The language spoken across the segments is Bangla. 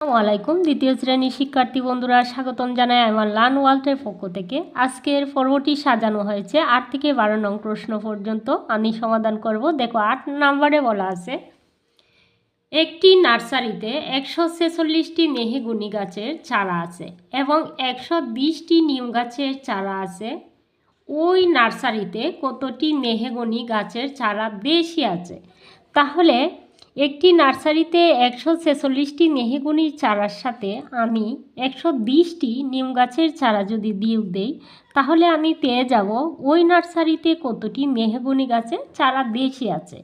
আসসালামু আলাইকুম, দ্বিতীয় শ্রেণির শিক্ষার্থী বন্ধুরা, স্বাগতম জানাই আমার লার্ন ওয়ার্ল্ডের পক্ষ থেকে। আজকের পর্বটি সাজানো হয়েছে আট থেকে বারো নং প্রশ্ন পর্যন্ত। আমি সমাধান করব। দেখো, আট নম্বরে বলা আছে, একটি নার্সারিতে একশো ছেচল্লিশটি মেহেগুনি গাছের চারা আছে এবং একশো বিশটি নিম গাছের চারা আছে। ওই নার্সারিতে কতটি মেহেগুনি গাছের চারা বেশি আছে? তাহলে একটি নার্সারিতে একশো ছেচল্লিশটি মেহেগুনির চারার সাথে আমি একশো বিশটি নিম গাছের চারা যদি বিয়োগ দেই, তাহলে আমি পেয়ে যাব ওই নার্সারিতে কতটি মেহেগুনি গাছের চারা বেশি আছে।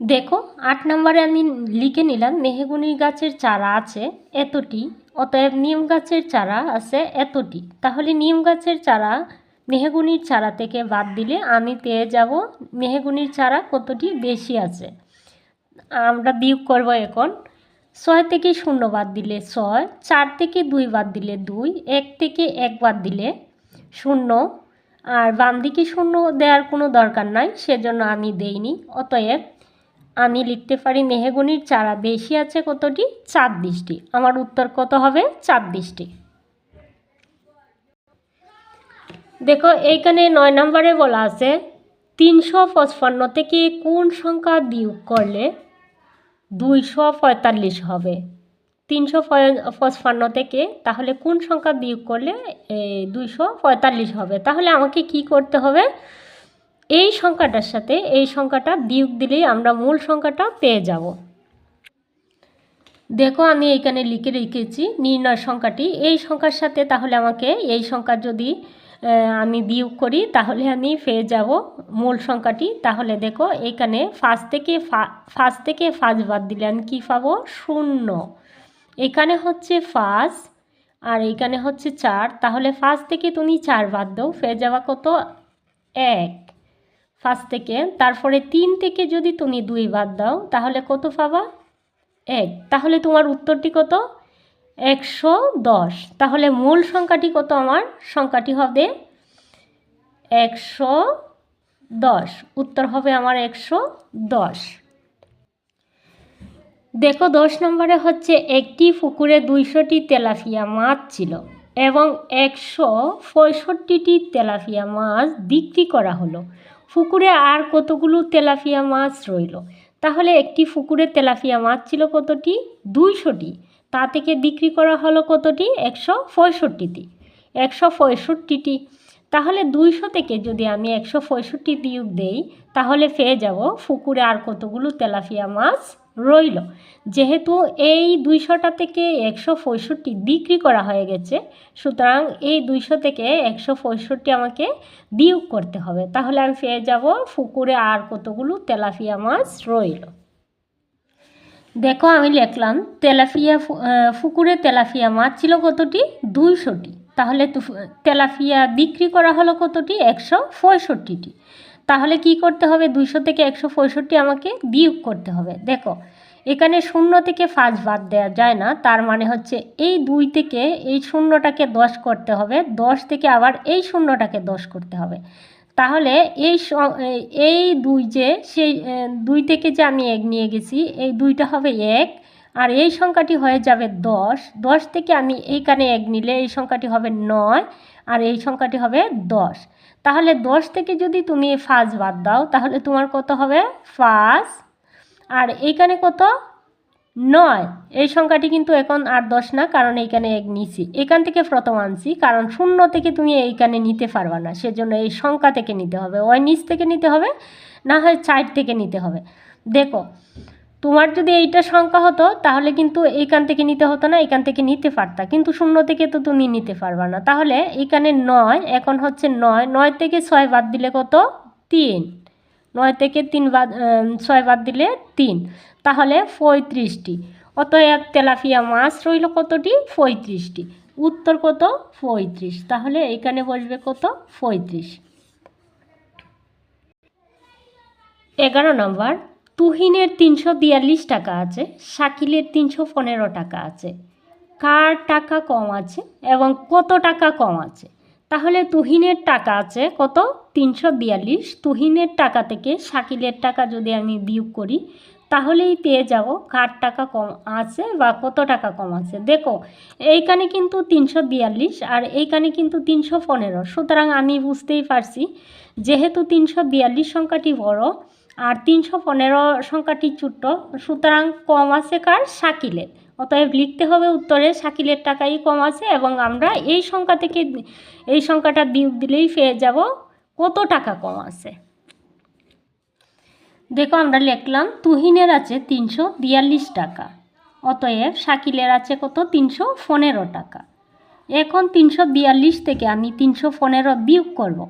দেখো, আট নম্বরে আমি লিখে নিলাম, মেহেগুনি গাছের চারা আছে এতটি, অতএব নিম গাছের চারা আছে এতটি। তাহলে নিম গাছের চারা মেহেগুনির চারা থেকে বাদ দিলে আমি পেয়ে যাব মেহেগুনির চারা কতটি বেশি আছে। আমরা বিয়োগ করব এখন। ছয় থেকে শূন্য বাদ দিলে ছয়, চার থেকে দুই বাদ দিলে দুই, এক থেকে এক বাদ দিলে শূন্য। আর বাম দিকে শূন্য দেওয়ার কোনো দরকার নাই, সেজন্য আমি দেইনি। অতএব আমি লিখতে পারি মেহেগুনির চারা বেশি আছে কতটি? চার দৃষ্টি আমার উত্তর কত হবে? চার দৃষ্টি দেখো, এইখানে নয় নম্বরে বলা আছে, তিনশো পঁচপান্ন থেকে কোন সংখ্যা বিয়োগ করলে দুইশো পঁয়তাল্লিশ হবে? তিনশো পঁচপান্ন থেকে তাহলে কোন সংখ্যা বিয়োগ করলে দুইশো পঁয়তাল্লিশ হবে? তাহলে আমাকে কি করতে হবে? এই সংখ্যাটার সাথে এই সংখ্যাটা বিয়োগ দিলেই আমরা মূল সংখ্যাটা পেয়ে যাব। দেখো, আমি এখানে লিখে রেখেছি নির্ণয় সংখ্যাটি। এই সংখ্যার সাথে তাহলে আমাকে এই সংখ্যা যদি আমি বিয়োগ করি, তাহলে আমি পেয়ে যাব মূল সংখ্যাটি। তাহলে দেখো, এখানে ফার্স্ট থেকে ফার্স্ট থেকে ফার্স্ট বাদ দিলে আমি কী পাবো? শূন্য। এখানে হচ্ছে ফার্স্ট আর এখানে হচ্ছে চার। তাহলে ফার্স্ট থেকে তুমি চার বাদ দাও পেয়ে যাওয়া কত? এক। ফার্স্ট থেকে, তারপরে তিন থেকে যদি তুমি দুই বাদ দাও, তাহলে কত পাবা? এক। তাহলে তোমার উত্তরটি কত? একশো দশ। তাহলে মূল সংখ্যাটি কত আমার? সংখ্যাটি হবে একশো দশ। উত্তর হবে আমার একশো দশ। দেখো, দশ নম্বরে হচ্ছে একটি পুকুরে দুইশোটি তেলাফিয়া মাছ ছিল এবং একশো পঁয়ষট্টিটি তেলাফিয়া মাছ বিক্রি করা হলো। পুকুরে আর কতগুলো তেলাফিয়া মাছ রইল? তাহলে একটি পুকুরে তেলাফিয়া মাছ ছিল কতটি? দুইশোটি। তা থেকে বিক্রি করা হলো কতটি? একশো পঁয়ষট্টিটি। একশো পঁয়ষট্টিটি। তাহলে দুইশো থেকে যদি আমি একশো পঁয়ষট্টি বিয়োগ দেই, তাহলে পেয়ে যাব পুকুরে আর কতগুলো তেলাফিয়া মাছ রইল। যেহেতু এই দুইশোটা থেকে একশো পঁয়ষট্টি বিক্রি করা হয়ে গেছে, সুতরাং এই দুইশো থেকে একশো পঁয়ষট্টি আমাকে বিয়োগ করতে হবে। তাহলে আমি পেয়ে যাব পুকুরে আর কতগুলো তেলাফিয়া মাছ রইল। দেখো আমি লিখলাম, তেলাফিয়া পুকুরে তেলাফিয়া মাছ ছিল কতটি? দুইশোটি। তাহলে তেলাফিয়া বিক্রি করা হলো কতটি? একশো পঁয়ষট্টিটি। তাহলে কি করতে হবে? দুইশো থেকে একশো পঁয়ষট্টি আমাকে বিয়োগ করতে হবে। দেখো, এখানে শূন্য থেকে পাঁচ বাদ দেওয়া যায় না, তার মানে হচ্ছে এই দুই থেকে এই শূন্যটাকে দশ করতে হবে, দশ থেকে আবার এই শূন্যটাকে দশ করতে হবে। তাহলে এই এই দুই যে, সেই দুই থেকে যে আমি এক নিয়ে গেছি, এই দুইটা হবে এক, আর এই সংখ্যাটি হয়ে যাবে দশ দশ থেকে আমি এইখানে এক নিলে এই সংখ্যাটি হবে নয়, আর এই সংখ্যাটি হবে দশ। তাহলে দশ থেকে যদি তুমি ফাঁস বাদ দাও, তাহলে তোমার কত হবে? ফাঁস আর এইখানে কত? নয়। এই সংখ্যাটি কিন্তু এখন আর দশ না, কারণ এইখানে এক নিছি এখান থেকে প্রথম আনছি, কারণ শূন্য থেকে তুমি এইখানে নিতে পারবা না, সেজন্য এই সংখ্যা থেকে নিতে হবে। ওই নিচ থেকে নিতে হবে, না হয় চার থেকে নিতে হবে। দেখো, তোমার যদি এইটা সংখ্যা হতো, তাহলে কিন্তু এইখান থেকে নিতে হতো না এখান থেকে নিতে পারতা। কিন্তু শূন্য থেকে তো তুমি নিতে পারবা না। তাহলে এখানে নয়, এখন হচ্ছে নয়। নয় থেকে ছয় বাদ দিলে কত? তিন। নয় থেকে তিন বাদ ছয় বাদ দিলে তিন। তাহলে পঁয়ত্রিশটি। অতএব তেলাপিয়া মাছ রইল কতটি? পঁয়ত্রিশটি। উত্তর কত? পঁয়ত্রিশ। তাহলে এখানে বসবে কত? পঁয়ত্রিশ। এগারো নম্বর। তুহিনের তিনশো বিয়াল্লিশ টাকা আছে, শাকিলের তিনশো পনেরো টাকা আছে। কার টাকা কম আছে এবং কত টাকা কম আছে? তাহলে তুহিনের টাকা আছে কত? তিনশো বিয়াল্লিশ। তুহিনের টাকা থেকে শাকিলের টাকা যদি আমি বিয়োগ করি, তাহলেই পেয়ে যাব। কার টাকা কম আছে বা কত টাকা কম আছে? দেখো, এইখানে কিন্তু তিনশো বিয়াল্লিশ আর এইখানে কিন্তু তিনশো পনেরো। সুতরাং আমি বুঝতেই পারছি, যেহেতু তিনশো বিয়াল্লিশ সংখ্যাটি বড় আর তিনশো পনেরো সংখ্যাটি ছোট্ট, সুতরাং কম আছে কার? শাকিলের। অতএব লিখতে হবে উত্তরে, শাকিলের টাকাই কম আছে এবং আমরা এই সংখ্যা থেকে এই সংখ্যাটা বিয়োগ দিলেই পেয়ে যাব। কত টাকা কম আছে? দেখো আমরা লিখলাম, তুহিনের আছে তিনশো বিয়াল্লিশ টাকা, অতএব শাকিলের আছে কত? তিনশো পনেরো টাকা। এখন তিনশো বিয়াল্লিশ থেকে আমি তিনশো পনেরো বিয়োগ করব।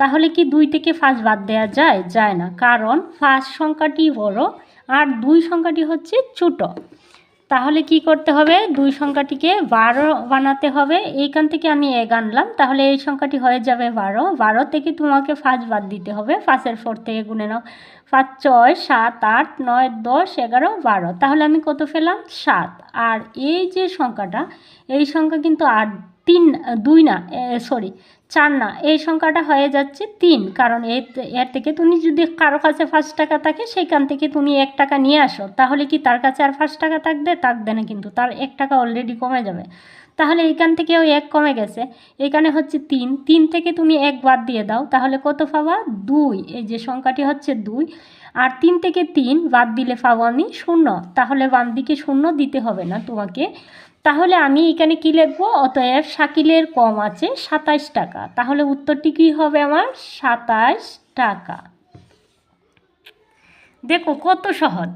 তাহলে কি দুই থেকে পাঁচ বাদ দেওয়া যায়? যায় না। কারণ পাঁচ সংখ্যাটি বড় আর দুই সংখ্যাটি হচ্ছে ছোটো। তাহলে কি করতে হবে? দুই সংখ্যাটিকে বারো বানাতে হবে। এইখান থেকে আমি এক আনলাম। তাহলে এই সংখ্যাটি হয়ে যাবে বারো। বারো থেকে তোমাকে পাঁচ বাদ দিতে হবে। পাঁচের ফোর থেকে গুনে নাও। পাঁচ, ছয়, সাত, আট, নয়, দশ, এগারো, বারো। তাহলে আমি কত ফেলাম সাত। আর এই যে সংখ্যাটা, এই সংখ্যা কিন্তু আট, তিন, দুই না সরি চার না, এই সংখ্যাটা হয়ে যাচ্ছে তিন। কারণ এর এর থেকে তুমি যদি কারও কাছে পাঁচ টাকা থাকে সেইখান থেকে তুমি এক টাকা নিয়ে আসো। তাহলে কি তার কাছে আর পাঁচ টাকা থাকবে? থাকবে না কিন্তু, তার এক টাকা অলরেডি কমে যাবে। তাহলে এইখান থেকে ওই এক কমে গেছে। এখানে হচ্ছে তিন। তিন থেকে তুমি এক বাদ দিয়ে দাও। তাহলে কত পাবা? দুই। এই যে সংখ্যাটি হচ্ছে দুই। আর তিন থেকে তিন বাদ দিলে পাবো আমি শূন্য। তাহলে বাম দিকে শূন্য দিতে হবে না তোমাকে। তাহলে আমি এখানে কি লিখব? অতএব শাকিলের কম আছে সাতাশ টাকা। তাহলে উত্তরটি কি হবে আমার? সাতাশ টাকা। দেখো কত সহজ।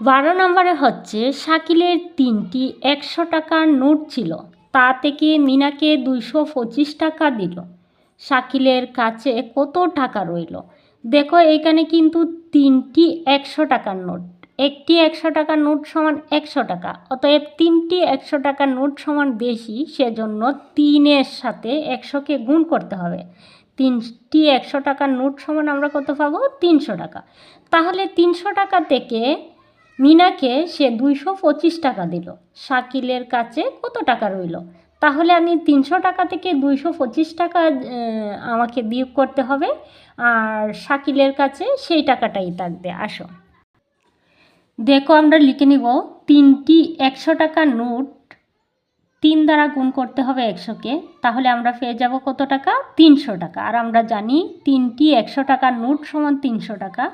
বারো নম্বরে হচ্ছে শাকিলের তিনটি একশো টাকার নোট ছিল। তা থেকে মিনাকে দুইশো পঁচিশ টাকা দিল। শাকিলের কাছে কত টাকা রইল? দেখো এখানে কিন্তু তিনটি একশো টাকার নোট। একটি একশো টাকার নোট সমান একশো টাকা, অতএব তিনটি একশো টাকার নোট সমান বেশি, সেজন্য তিনের সাথে একশোকে গুণ করতে হবে। তিনটি একশো টাকার নোট সমান আমরা কত পাবো? তিনশো টাকা। তাহলে তিনশো টাকা থেকে মিনাকে সে দুইশো পঁচিশ টাকা দিল। শাকিলের কাছে কত টাকা রইল? তাহলে আমি তিনশো টাকা থেকে দুইশো পঁচিশ টাকা আমাকে বিয়োগ করতে হবে। আর শাকিলের কাছে সেই টাকাটাই থাকবে। আসো। দেখো, আমরা লিখে নিব তিনটি একশো টাকার নোট। তিন দ্বারা গুণ করতে হবে একশোকে। তাহলে আমরা পেয়ে যাব কত টাকা? তিনশো টাকা। আর আমরা জানি তিনটি একশো টাকার নোট সমান তিনশো টাকা।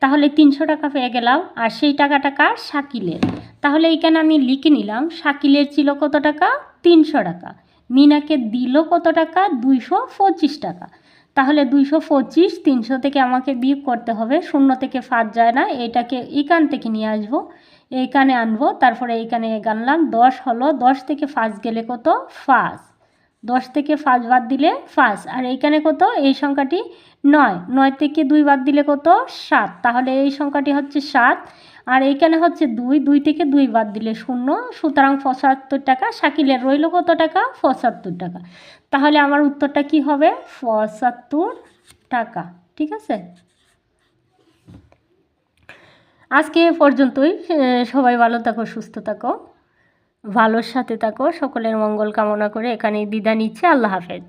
তাহলে তিনশো টাকা পেয়ে গেলাম। আর সেই টাকাটা কার? শাকিলের। তাহলে এইখানে আমি লিখে নিলাম, শাকিলের ছিল কত টাকা? তিনশো টাকা। মিনাকে দিল কত টাকা? দুইশো পঁচিশ টাকা। তাহলে দুইশো পঁচিশ, তিনশো থেকে আমাকে বিয়োগ করতে হবে, শূন্য থেকে ফাঁদ যায় না, এটাকে এখান থেকে নিয়ে আসব এইখানে আনব, তারপরে এইখানে গানলাম, দশ হলো, দশ থেকে ফাঁস গেলে কত? ফাঁস দশ থেকে ফাঁস বাদ দিলে ফাঁস আর এইখানে কত? এই সংখ্যাটি নয়। নয় থেকে দুই বাদ দিলে কত? সাত। তাহলে এই সংখ্যাটি হচ্ছে সাত। আর এইখানে হচ্ছে দুই। দুই থেকে দুই বাদ দিলে শূন্য। সুতরাং পঁচাত্তর টাকা। শাকিলের রইল কত টাকা? পঁচাত্তর টাকা। তাহলে আমার উত্তরটা কি হবে? পঁচাত্তর টাকা। ঠিক আছে? আজকে পর্যন্তই। সবাই ভালো থাকো, সুস্থ থাকো। ভালোর সাথে থাকো সকলের মঙ্গল কামনা করে এখানে বিদায় নিচ্ছে। আল্লাহ হাফেজ।